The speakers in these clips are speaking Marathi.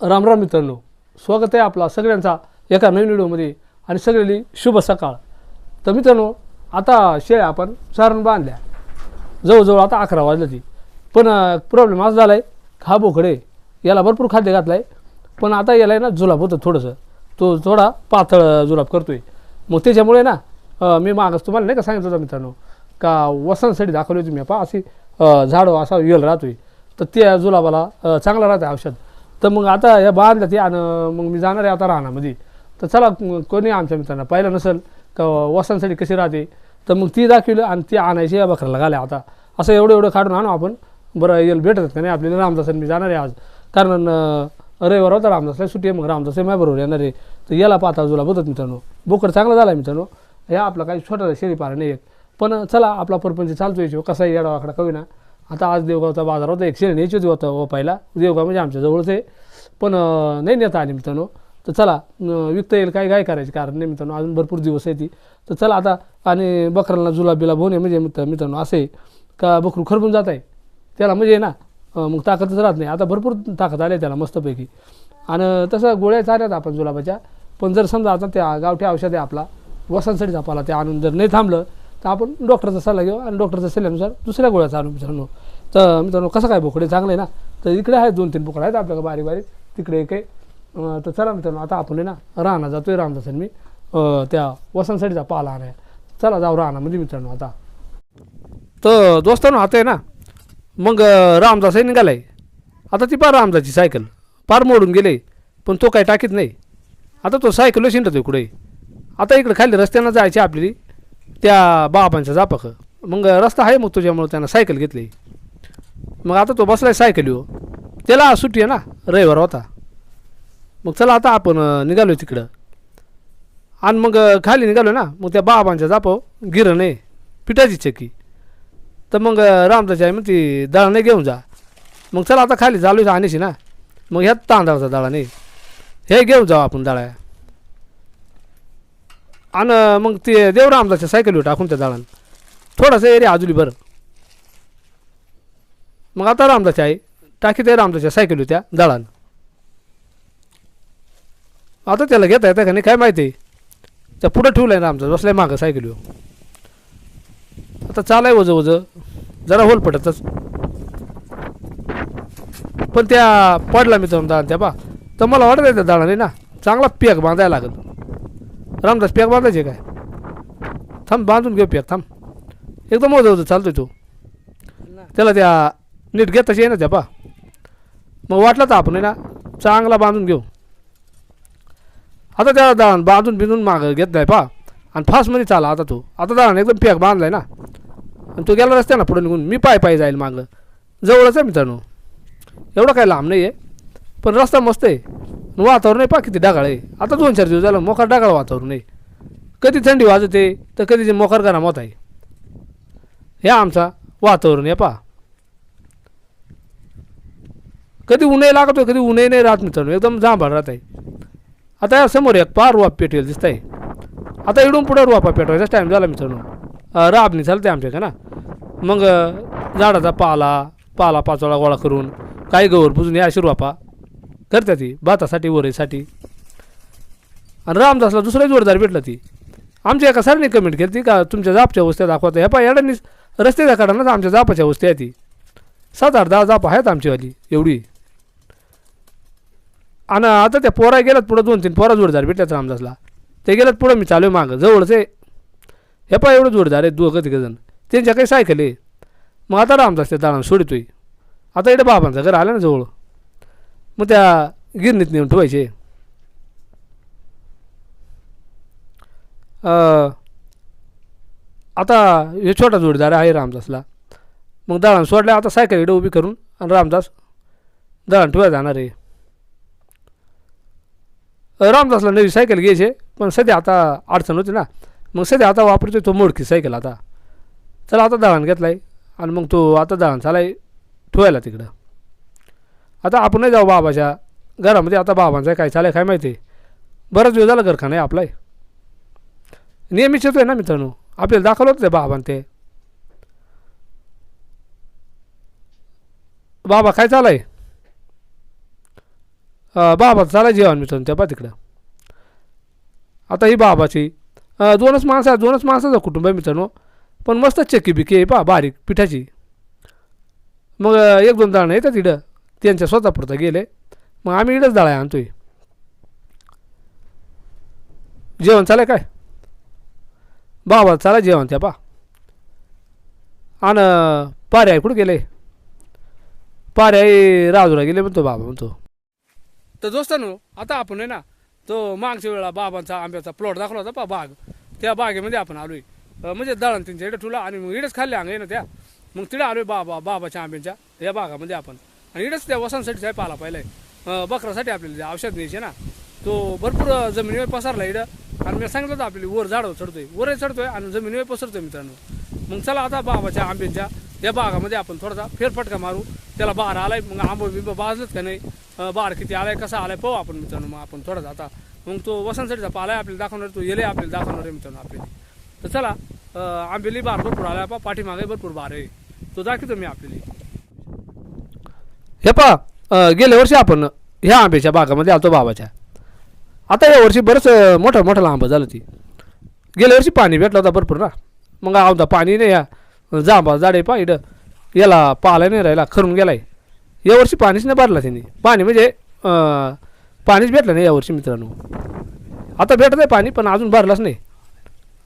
राम राम मित्रांनो स्वागत आहे आपला सगळ्यांचा एका नवीन व्हिडिओमध्ये आणि सगळ्यांनी शुभ सकाळ. तर मित्रांनो आता शेळ्या आपण चारण बांधल्या. जवळजवळ आता अकरा वाजलं ती. पण प्रॉब्लेम असा झाला आहे हा बोकडे याला भरपूर खाद्य घातलं आहे पण आता याला आहे ना जुलाब होतं थोडंसं. तो थोडा पातळ जुलाब करतो आहे मग त्याच्यामुळे ना मी मागच तुम्हाला नाही का सांगितलं होतं मित्रांनो का वसंतसाठी दाखवली होती मी पहा अशी झाडं असा असा वेल आहे तर त्या जुलाबाला चांगला चांगलं राहतं औषध. तर मग आता या बांधल्या ते आणि मग मी जाणार आहे आता राहण्यामध्ये म्हणजे तर चला कोणी आमच्या मित्रांना? पाहिलं नसेल का वसांसाठी कशी राहते? तर मग ती दाखवली आणि ती आणायची या बकऱ्याला घाल्या आता. असं एवढं एवढं काढून आणू आपण. बरं येईल भेटत का नाही आपल्याला. रामदास मी जाणार आहे आज. कारण रविवार होता रामदासला सुट्टी आहे मग रामदास माझ्या बरोबर येणार आहे. तर याला पाहता जुला बघत मित्रांनो. बोकड चांगला झाला मित्रांनो. ह्या आपला काही छोटा शेळी पारा नाही एक. पण चला आपला परपंच चालतो यायचो कसा येडा वाकडा कवी ना आता आज देवगावचा बाजार होता एकशे शेळी होतं व हो पहिला. देवगाव म्हणजे आमच्याजवळच आहे. पण नाही नेता आली मित्रांनो. तर चला विकता येईल काय काय करायचं कारण नाही मित्रांनो. अजून भरपूर दिवस आहे ती. तर चला आता आणि बकरांना जुलाबीला बिलाब म्हणजे मित्र मित्रांनो असे का बकरू खरबून जात आहे. त्याला म्हणजे ना मग ताकदच राहत नाही. आता भरपूर ताकद आली आहे त्याला मस्तपैकी. आणि तसं गोळ्या चालल्यात आपण जुलाबाच्या. पण जर समजा आता त्या गावठी औषध आहे आपला वसांसाठी झापाला ते आणून जर नाही थांबलं तर आपण डॉक्टरचा सल्ला घेऊ आणि डॉक्टरच्या सल्ल्यानुसार दुसऱ्या गोळ्या चालू मित्रांनो. तर मित्रांनो कसं काय बोकडे? चांगले ना? तर इकडे आहेत दोन तीन बोकडे आहेत आपल्याकडे बारीक बारीक. तिकडे एक आहे. तर चला मित्रांनो आता आपण ना राहणार जातोय रामदासन मी. त्या वसंतसाठीचा पाला आणाय चला जाऊ राहण्यामध्ये मित्रांनो आता. तर दोस्तांनो आता आहे ना मग अं, रामदासही निघालाय. आता ती पार रामदाची सायकल. पार मोडून गेले पण तो काही टाकीत नाही. आता तो सायकल शिंडतोय कुठे? आता इकडे खाली रस्त्यानं जायची आपली त्या बाबांच्या जापक मग रस्ता आहे मग तुझ्यामुळं त्यानं सायकल घेतली. मग आता तो बसलाय सायकल येऊ त्याला सुट्टी आहे ना रविवार होता. मग चला आता आपण निघालो तिकडं. आणि मग खाली निघालो ना मग त्या बाबांच्या जापो गिरण आहे पिठाची चक्की. तर मग रामदाची आहे मग ती नाही घेऊन जा. मग चला आता खाली चालू आणीशी ना. मग ह्यात तांदळाचा दळा नाही हे घेऊन जाऊ आपण दळा आणि मग ते देव रामदासच्या सायकलीवर टाकून त्या दाळानं थोडासा एरिया अजून बरं. मग आता रामदासच्या आहे. टाकी ते रामदासच्या सायकली त्या दळण आता त्याला घेता येतं का नाही काय माहिती? आहे त्या पुढं ठेवलं आहे रामदास बसलाय मागं सायकलीवर. आता चालाय वज वज जरा होल पडतच. पण त्या पडला मी दाण त्या बा तर मला वाटत आहे त्या दाणाने ना चांगला पॅक बांधायला लागत रामदास पॅक बांधायचे काय? थांब बांधून घेऊ पॅक थांब. एकदम वज वज चालतोय तो. त्याला त्या नीट घेताच ये ना त्या पा मग वाटलं तर आपण आहे ना चांगला बांधून घेऊ. आता त्या दाण बांधून बिंधून मागं घेत नाही पा आणि फास्टमध्ये चाला आता तो. आता दाण एकदम फेक बांधलाय ना. आणि तो गेला रस्त्यानं पुढे निघून मी पाय पाय जाईल मागं. जवळच आहे मित्रांनो. एवढं काय लांब नाही आहे पण रस्ता मस्त आहे. वातावरण आहे पा किती ढगाळ आहे. आता दोन चार दिवस झालं मोकार ढगाळ वातावरण आहे. कधी थंडी वाजते तर कधी ते मोकार गरम होत आहे. हे आमचा वातावरण आहे पा कधी उन्हाही लागतो कधी उन्हाही नाही राहत मित्रांनो. एकदम जांभाळ राहत आहे आता या समोर एक पार रुवा पेटेल दिसत आहे आता इडून पुढं रुवापा पेटवायचा टाईम झाला मित्रांनो. अं, राबणी चालते आमच्या ना. मग झाडाचा पाला पाला पाचोळा गोळा करून काही गवर पुजून या अशी रुवापा करते ती भातासाठी वरेसाठी. आणि रामदासला दुसरा जोरदार भेटला ती. आमच्या एका सरांनी कमेंट केली ती का तुमच्या जापच्या वस्त्या दाखवता ह्या पा याडांनी रस्त्याच्या काढानच आमच्या जापाच्या वस्त्या ती. सात आठ दहा जापा आहेत आमचीवाली एवढी. आणि आता त्या पोरा गेल्यात पुढं दोन तीन पोरा जोडदार भेटल्यात रामदासला. ते गेल्यात पुढं मी चालू आहे मागं जवळच आहे. हे पा एवढं जोडदार आहे दोघं तिघजण. त्यांच्या काही सायकल आहे मग आता रामदास त्या दारानं सोडतोय. आता इकडे बाबांचं घर आलं ना जवळ. मग त्या गिरणीत नेऊन ठेवायचे. आता हे छोटा जोडीदार आहे रामदासला. मग दळण सोडल्या आता सायकल इकडे उभी करून आणि रामदास दळण ठेवायला जाणार आहे. रामदासला नवी सायकल घ्यायचे पण सध्या आता अडचण होती ना. मग सध्या आता वापरतोय तो मोडकी सायकल आता. चला आता दळण घेतलाय आणि मग तो आता दळण चालाय ठेवायला तिकडं. आता आपणही जाऊ बाबाच्या घरामध्ये आता बाबांचं काय चालाय काय माहिती. बरंच वेळ झाला घरखाना आहे आपलाय. नेहमीच येतोय ना मित्रांनो. आपल्याला दाखवलं होतं ते बाबां ते. बाबा काय चालाय बाबा चला जेवण मित्रांनो त्या पा तिकडं. आता ही बाबाची दोनच माणसं दोनच माणसाचं कुटुंब आहे मित्रांनो. पण मस्त चक्की बिकी आहे पा बारीक पिठाची. मग एक दोन दाणं येतात इडं त्यांच्या स्वतःपुरतं गेले. मग आम्ही इडंच डाळ्या आणतोय. जेवण चालेल काय? बाबा चला जेवण त्या पा आणि पारे कुठं गेले? पारे राजूला गेले म्हणतो बाबा म्हणतो. तर दोस्तांनो आता आपण आहे ना तो मागच्या वेळा बाबांचा आंब्याचा प्लॉट दाखवला होता पा बाग. त्या बागेमध्ये आपण आलोय. म्हणजे दळण त्यांच्या इकडे ठुला आणि मग इकडेच खाल्ले अंग आहे ना त्या. मग तिकडे आलोय बाबा बाबाच्या आंब्याच्या या बागामध्ये आपण. आणि इकडेच त्या वसांसाठी साहेब पाला पाहिलाय. आहे बकरासाठी आपल्याला जे औषध न्यायचे ना तो भरपूर जमिनीवर पसरला इकडं आणि मी सांगितलं होतं आपल्याला वर झाडं चढतोय. वरही चढतोय आणि जमिनीवर पसरतोय मित्रांनो. मग चला आता बाबाच्या आंब्यांच्या या बागामध्ये आपण थोडासा फेरफटका मारू. त्याला बार आलाय मग आंबा बिंब बाजलंच का नाही? बाळ किती आलाय कसा आलाय पाहू आपण मित्रांनो. मग आपण थोडा आता मग तो वसंतसाठीचा पालाय आपल्याला दाखवणार तो येले आपल्याला दाखवणार आहे मित्रांनो आपल्याला. तर चला आंबेली बार भरपूर आलाय पा पाठीमागे भरपूर बार आहे. तो दाखवतो मी आपल्याला. हे पा गेल्या वर्षी आपण ह्या आंब्याच्या बागामध्ये आलतो बाबाच्या. आता या वर्षी बरंच मोठं मोठं आंबा झालं ती. गेल्या वर्षी पाणी भेटलं होता भरपूर ना. मग आमचा पाणी नाही या जांबा जाडे पा इकडं याला पाला नाही राहिला खरून गेलाय. यावर्षी पाणीच नाही भरला त्यांनी. पाणी म्हणजे पाणीच भेटलं नाही यावर्षी मित्रांनो. आता भेटत आहे पाणी पण अजून भरलाच नाही.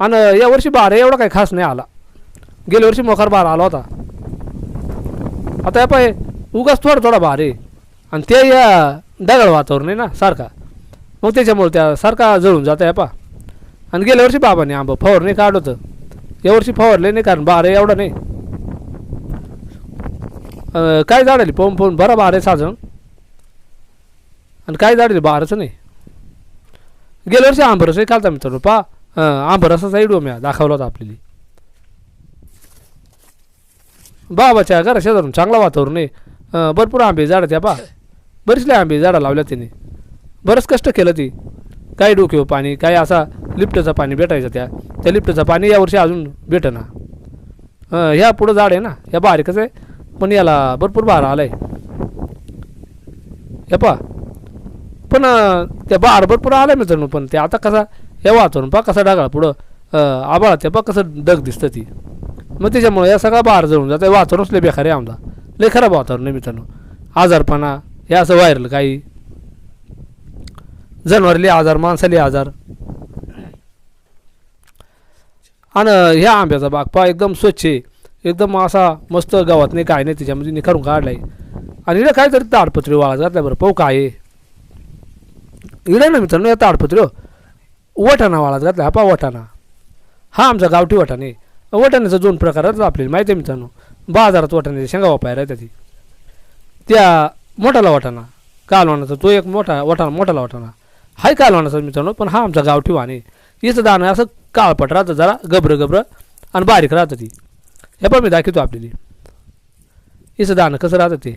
आणि यावर्षी बारा एवढा काही खास नाही आला. गेल्या वर्षी मोखार बारा आला होता. आता या पाय उगाच थोडा थोडा भार. आहे आणि ते या दगड वातावरण आहे ना सारखा. मग त्याच्यामुळे त्या सारखा जळून जातं या पा. आणि गेल्या वर्षी बाबाने आंबा फवारणी काढलं होतं. यावर्षी फवारले नाही कारण बार एवढा नाही. काय झाडाली पाहून पाहून बरं बार आहे साजण आणि काय झाडाली बारच नाही. गेल्या वर्षी आंबरसही कालचा मित्रांनो. पा आंबरसाचा इडो मी दाखवला होता आपल्याला. बाबाच्या घरा शेजारून चांगला वातावरण आहे. भरपूर आंबे झाडं त्या पा बरीचले आंबे झाडं लावल्या त्याने बरंच कष्ट केलं ती. काय डोक्यो हो पाणी काय असा लिफ्टचं पाणी भेटायचं त्या. त्या लिफ्टचं पाणी यावर्षी अजून भेटना. ह्या पुढं झाड आहे ना. ह्या बारीकच आहे. पण याला भरपूर बार आला आहे हे पा पण त्या बार भरपूर आलाय मित्रांनो पण ते आता कसा हे वातावरण पा कसा ढगाळ पुढं अं, ते पा कसं डग दिसतं ती. मग त्याच्यामुळे या सगळा बाहेर जळून जातं वातावरणच लय बेकार आहे आमचा. लय खराब वातावरण आहे मित्रांनो. आजारपणा हे असं व्हायरल काही. जनावरले आजार माणसाले आजार. आणि ह्या आंब्याचा बाग पहा एकदम स्वच्छ आहे. एकदम असा मस्त गावात नाही काय नाही त्याच्यामध्ये निखारून काढलाय. आणि इकडे तरी ताडपत्री वाळत घातल्या बरं पाहू काय आहे. इकडे ना मित्रांनो या ताडपत्री हो. वटाणा वाळत घातला हा पा वटाणा. हा आमचा गावठी वटाणे आहे. वटाण्याचा दोन प्रकार आपल्याला माहिती आहे मित्रांनो. बाजारात वटाण्याचे शेंगा वापायला येतात ती त्या मोठाला वाटाणा कालवानाचा तो एक मोठा वटाणा मोठाला वाटाणा. हाय कालवानाचा मित्रांनो पण हा आमचा गावठी वाण आहे. हिचं दाणं असं काळपट राहतं जरा गब्र गब्र आणि बारीक राहतं ती. हे पण मी दाखवतो आपल्याला. हिचं दाणं कसं राहतं ते?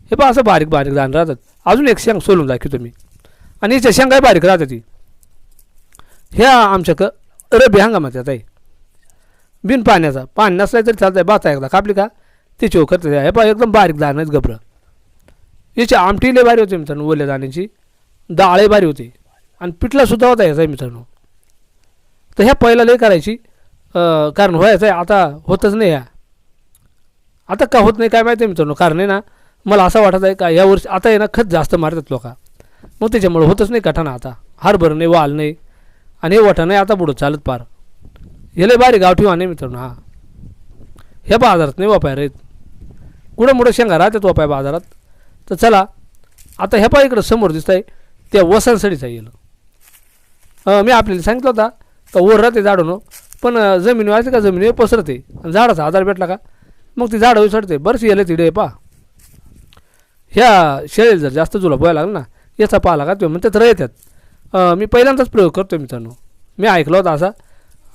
हे पण असं बारीक बारीक दाणं राहतात. अजून एक शेंग सोलून दाखवतो मी. आणि हिच्या शेंगाही बारीक राहतं ती. ह्या आमच्या क रबी हंगामात येत आहे. बिन पाण्याचा. पाणी नसला तरी चालतंय. बाचा एकदा कापली का? ते चोख करते. हे पहा एकदम बारीक दाणं आहेत गबरं. याची आमटी लय भारी होती मित्रांनो ओल्या दाण्याची. डाळे भारी होती. आणि पिठलासुद्धा होता याचा मित्रांनो. तर ह्या पहिला लय करायची. कारण व्हायचं आहे आता होतच नाही या आता का होत नाही काय माहिती आहे मित्रांनो? कारण आहे ना मला असं वाटत आहे का या वर्षी आता आहे ना खत जास्त मारतात लोक. मग त्याच्यामुळे होतच नाही कठाणा आता. हरभर नाही वाल नाही आणि हे वाटा नाही आता पुढं चालत पार. हे बारी गावठी वाणे मित्रांनो हा. ह्या बाजारात नाही वापाय रेत कुठं मोठं शेंगा राहतात वापाय बाजारात. तर चला आता ह्या पा इकडं समोर दिसत आहे त्या वसांसाठीचा येईल. मी आपल्याला सांगितलं होता का वर राहते झाडून. पण अं, जमीन का जमिनीवर पसरते. आणि झाडाचा आधार भेटला का? मग ती झाडं उसडते बरंच येलं तिडे पा. ह्या शेळेला जर जास्त जुलाब व्हायला लागला ना याचा पाला का ते? त्यात येतात मी पहिल्यांदाच प्रयोग करतो मित्रांनो. मी ऐकलं होतं असा.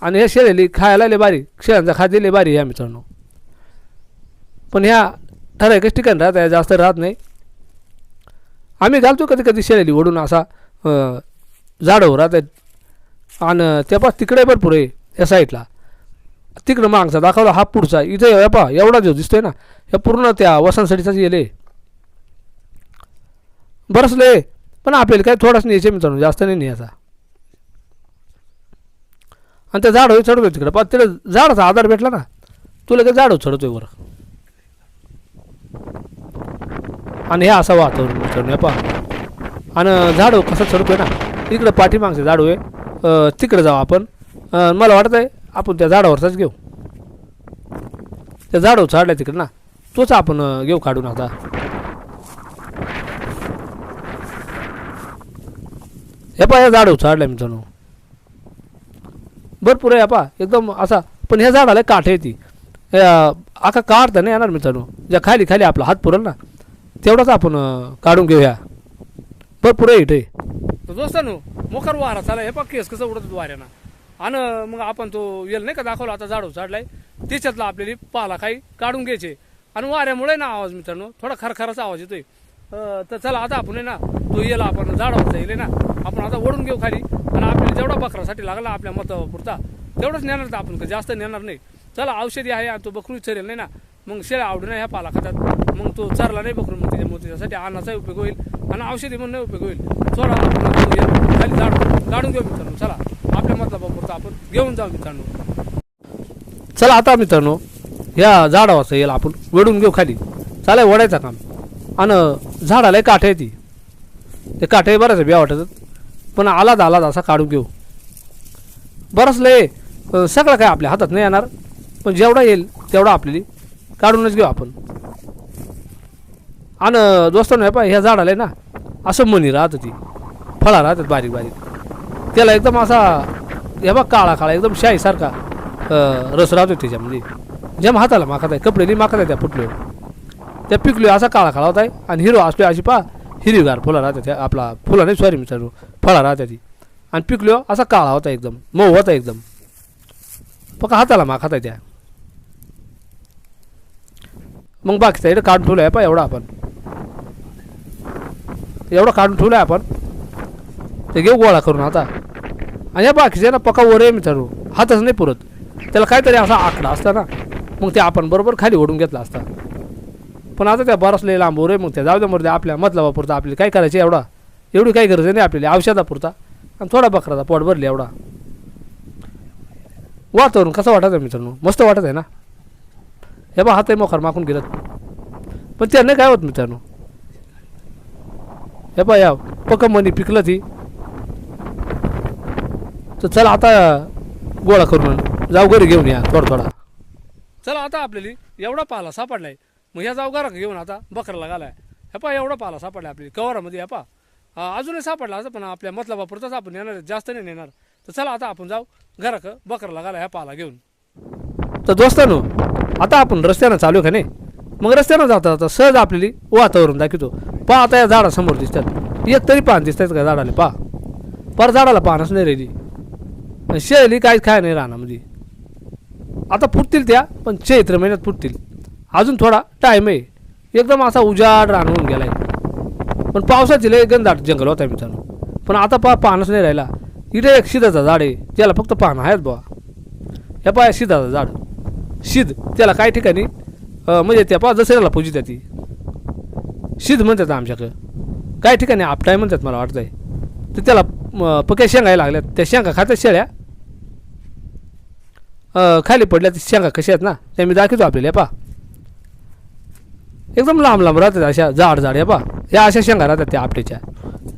आणि ह्या शेळेली खायला लय बारी शेळ्यांचा खाद्य लय बारी ह्या मित्रांनो. पण ह्या ठराविकच ठिकाण राहत आहे जास्त राहत नाही. आम्ही घालतो कधी कधी शेळेली ओढून असा झाडं राहत आहेत आणि त्यापास तिकडे भरपूर आहे. या साईडला. तिकडं मागचा दाखवला हा पुढचा इथे या पा एवढा जो दिसतोय ना या पूर्ण त्या वसंतसाठीचाच येले बरसले पण आपल्याला काय थोडाच न्यायचे मित्रांनो जास्त नाही न्यायचा. आणि त्या झाड चढतोय तिकडं. पण तिला झाडाचा आधार भेटला ना तुला काही झाड चढतोय वर आणि हे असं वातावरण मित्रांनो या पहा. आणि झाड कसं चढतोय ना इकडं पाठीमागचं झाड आहे तिकडे जाऊ आपण. मला वाटत आहे आपण त्या झाडावरचाच घेऊ. त्या झाडावर चढलाय तिकडे ना. तोच आपण घेऊ काढून आता. हे पा या झाडावर चढलाय मित्रांनो. भरपूर आहे पा एकदम असा. पण ह्या झाडाला काठ आहे ती. आखा आका काढता नाही येणार मित्रांनो. ज्या खाली खाली आपला हात पुरेल ना तेवढाच आपण काढून घेऊया भरपूर आहे इथे. दोस्तानो मोकार वारा चाला हे पा केस कसं उडत वाऱ्यानं. आणि मग आपण तो येल नाही का दाखवला आता झाडू झाडलाय. त्याच्यातला आपल्याला पाला काही काढून घ्यायचे. आणि वाऱ्यामुळे ना आवाज मित्रांनो थोडा खरखराचा आवाज येतोय. तर चला आता आपण आहे ना तो येला आपण झाडावर जाईल ना आपण आता ओढून घेऊ खाली. आणि आपल्याला जेवढा बकरासाठी लागला आपल्या मतापुरता तेवढंच नेणार तर आपण जास्त नेणार नाही. चला औषधी आहे आणि तो बकरू चरेल नाही ना. मग शेळ्या आवडून ह्या पाला खातात. मग तो चरला नाही बकरून मग त्याच्यामुळे त्याच्यासाठी अन्नाचा उपयोग होईल. आणि औषधी म्हणून नाही उपयोग होईल. थोडा खाली झाड काढून घेऊ मित्रांनो चला. आपल्या आपण घेऊन जाऊ मित्रांनो. चला आता मित्रांनो ह्या झाडावरचं येईल आपण वेडून घेऊ खाली. चालाय ओढायचं काम. आणि झाडाला काठ आहे ती ते काठे आहे बरंच बिया वाटत. पण आलाच आलाच असा काढून घेऊ. बरंच लय सगळं काय आपल्या हातात नाही येणार. पण जेवढा येईल तेवढा आपल्याला काढूनच घेऊ आपण. आणि दोस्तांनो हे पाय ह्या झाडाला आहे ना असं मणी राहतं ती. फळा राहतात बारीक बारीक. त्याला एकदम असा हे बघ काळा काळा एकदम शाईसारखा रस राहतो त्याच्यामध्ये. जेम हाताला माखत आहे कपडे नाही माखत आहे त्या फुटल्यावर त्या पिकलो असा काळा काळा होता आहे आणि हिरो असलो अशी पा हिरवीगार फुलं राहते त्या आपला फुलं नाही सॉरी मित्रांनो फळा राहते ती. आणि पिकलो असा काळा होता एकदम मऊ होता एकदम. फक्त हाताला माखत आहे त्या. मग बाकीचा इकडे काढून ठेवलं आहे पा एवढा आपण. एवढं काढून ठेवलं आहे आपण. ते घेऊ गोळा करून आता. आणि या बाकीचे ना पका ओरे आहे मित्रांनो. हातच नाही पुरत. त्याला काहीतरी असा आकडा असता ना. मग ते आपण बरोबर खाली ओढून घेतला असता. पण आता त्या बरसले लांब ओरे आहे मग त्या जाऊ द्या मरते आपल्या मतलबापुरता आपल्याला काय करायचे एवढा? एवढी काही गरज नाही आपल्याला औषधापुरता आणि थोडा बकराचा पोट भरले एवढा. वातावरण कसं वाटत आहे मित्रांनो? मस्त वाटत आहे ना? हे बा हात आहे माखून माकून गेलं पण त्यांना काय होत मित्रांनो? हे बा या पक्क मनी पिकलं ती. तर चला आता गोळा करून जाऊ घरी घेऊन या थोडा थोडा. चला आता आपल्याला एवढा पाला सापडलाय. मग ह्या जाऊ घरा घेऊन आता बकराला घालाय. हे पा एवढा पाला सापडला आपली कवरामध्ये हे पा अजूनही सापडला असं पण आपल्या मतलबापुरताच आपण येणार आहे, जास्त नाही नेणार. तर चला आता आपण जाऊ घरा बकराला घाला ह्या पाला घेऊन. तर दोस्तानो आता आपण रस्त्यानं चालू का नाही? मग रस्त्यानं जाता जाता सहज आपल्याला वातावरण दाखवतो. पहा आता या झाडासमोर दिसतात. एक तरी पान दिसतात का झाडाला? पहा. पर झाडाला पानच नाही राहिली. आणि शेळी काहीच खाय नाही रानामध्ये म्हणजे. आता फुटतील त्या पण चैत्र महिन्यात फुटतील. अजून थोडा टाईम आहे. एकदम असा उजाड रान होऊन गेला आहे पण पावसाची लय गंधाट जंगल होता मित्रांनो. पण आता पहा पानच नाही राहिला. इथे एक शिदाचं झाड आहे. त्याला फक्त पानं आहेत बा हे पहा शिदाचं झाड. शिद त्याला काही ठिकाणी म्हणजे त्या पहा दसऱ्याला पूजित ती. शिद म्हणतात आमच्याकडं. काही ठिकाणी आपटाय म्हणतात मला वाटतंय. तर त्याला पक्या शेंगा लागल्यात. त्या शेंगा खात्यात शेळ्या. खाली पडल्या ती शेंगा कशा आहेत ना त्या मी दाखवतो आपल्याला पा पहा. एकदम लांब लांब राहतात अशा जाड झाड आहे पहा. या अशा शेंगा राहतात त्या आपटेच्या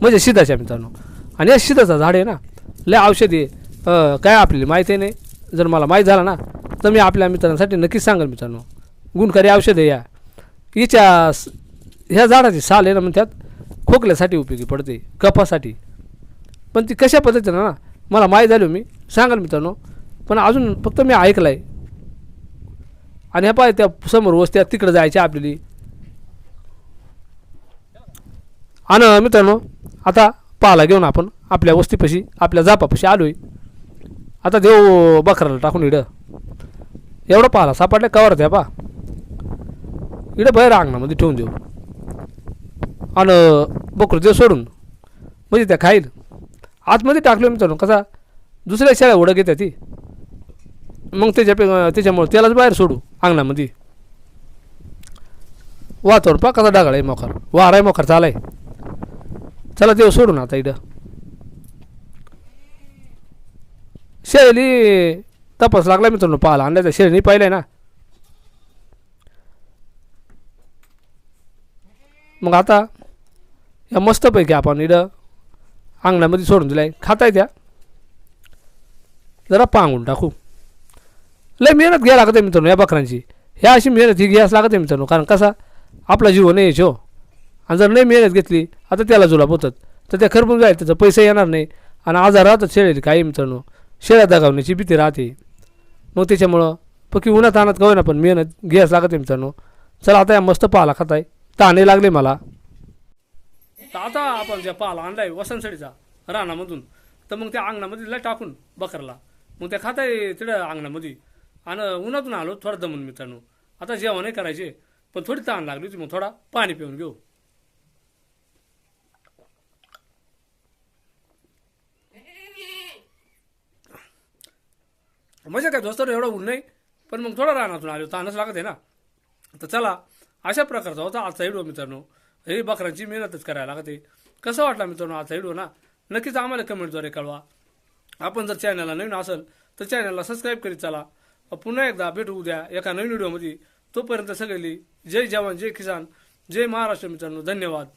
म्हणजे शिदाच्या मित्रांनो. आणि या शिदाचं झाड आहे ना लय औषधी आहे. काय आपल्याला माहिती नाही. जर मला माहीत झालं ना तर मी आपल्या मित्रांसाठी नक्कीच सांगेल मित्रांनो. गुणकारी औषध आहे या. हिच्या ह्या झाडाची साल आहे ना मग त्यात खोकल्यासाठी उपयोगी पडते कफासाठी पण ती कशा पद्धतीनं ना मला माहीत झाली हो मी. सांगाल मित्रांनो. पण अजून फक्त मी ऐकलं आहे आणि ह्या पाय त्या समोर वस्त्या तिकडं जायच्या आपली आणि मित्रांनो आता पाला घेऊन आपण आपल्या वस्तीपाशी आपल्या जापापाशी आलो आहे आता देव बकराला टाकून इडं. एवढं पाला सापडल्या कवर द्या पा इडं बाहेर अंगणामध्ये ठेवून देऊ. आणि बकरू देव सोडून म्हणजे त्या खाईल. आतमध्ये टाकलो मित्रांनो कसा? दुसऱ्या शेळ्या उडं घेत्या ती. मग त्याच्या त्याच्यामुळे त्यालाच बाहेर सोडू अंगणामध्ये. वातावरण पा कसा डागाळ आहे मोखर वार आहे मोकार चालाय. चला देव ना आता इथं. शेळी तपास लागला मित्रांनो पाहायला. अंड्याचा शेळीनी पाहिलाय ना. मग आता या मस्तपैकी आपण इथं अंगणामध्ये सोडून दिलाय. खाताय त्या. जरा पांगून टाकू. लय मेहनत घ्यायला लागते मित्रांनो या बकरांची ह्या अशी मेहनत ही गॅस लागत आहे मित्रांनो. कारण कसा? आपला जीव नाही यायचो. आणि जर नाही मेहनत घेतली आता त्याला जुलाब होतात. तर त्या खरपून जाईल त्याचा पैसे येणार नाही. आणि आजार राहतात शेळी काही मित्रांनो. शेळ्या दगावण्याची भीती राहते. मग त्याच्यामुळं पक्की उन्हात आणत का होईना पण मेहनत गॅस लागत आहे मित्रांनो. चला आता या मस्त पाला खाताय. ताणे लागले मला. तर आता आपण ज्या पाला आणलाय वसंतसडीचा रानामधून तर मग त्या अंगणामध्ये लय टाकून बकरला मग त्या खाताय तिथं अंगणामध्ये. आणि उन्हातून आलो थोडा दमून मित्रांनो. आता जेवण करायचे पण थोडी ताण लागली होती मग थोडा पाणी पिऊन घेऊ. मजा काय दोस्तर एवढं ऊन नाही पण मग थोडा रानातून आलो ताणच लागत आहे ना. तर चला अशा प्रकारचा होता आजचा व्हिडिओ मित्रांनो. हे बकरांची मेहनतच करायला लागते. कसं वाटला मित्रांनो आजचा व्हिडिओ ना? नक्कीच आम्हाला कमेंटद्वारे कळवा. आपण जर चॅनलला नवीन असेल तर चॅनलला सबस्क्राईब करीत चला. पुन्हा एकदा भेटू उद्या एका नवीन व्हिडिओमध्ये. तोपर्यंत सगळी जय जवान जय किसान जय महाराष्ट्र मित्रांनो धन्यवाद.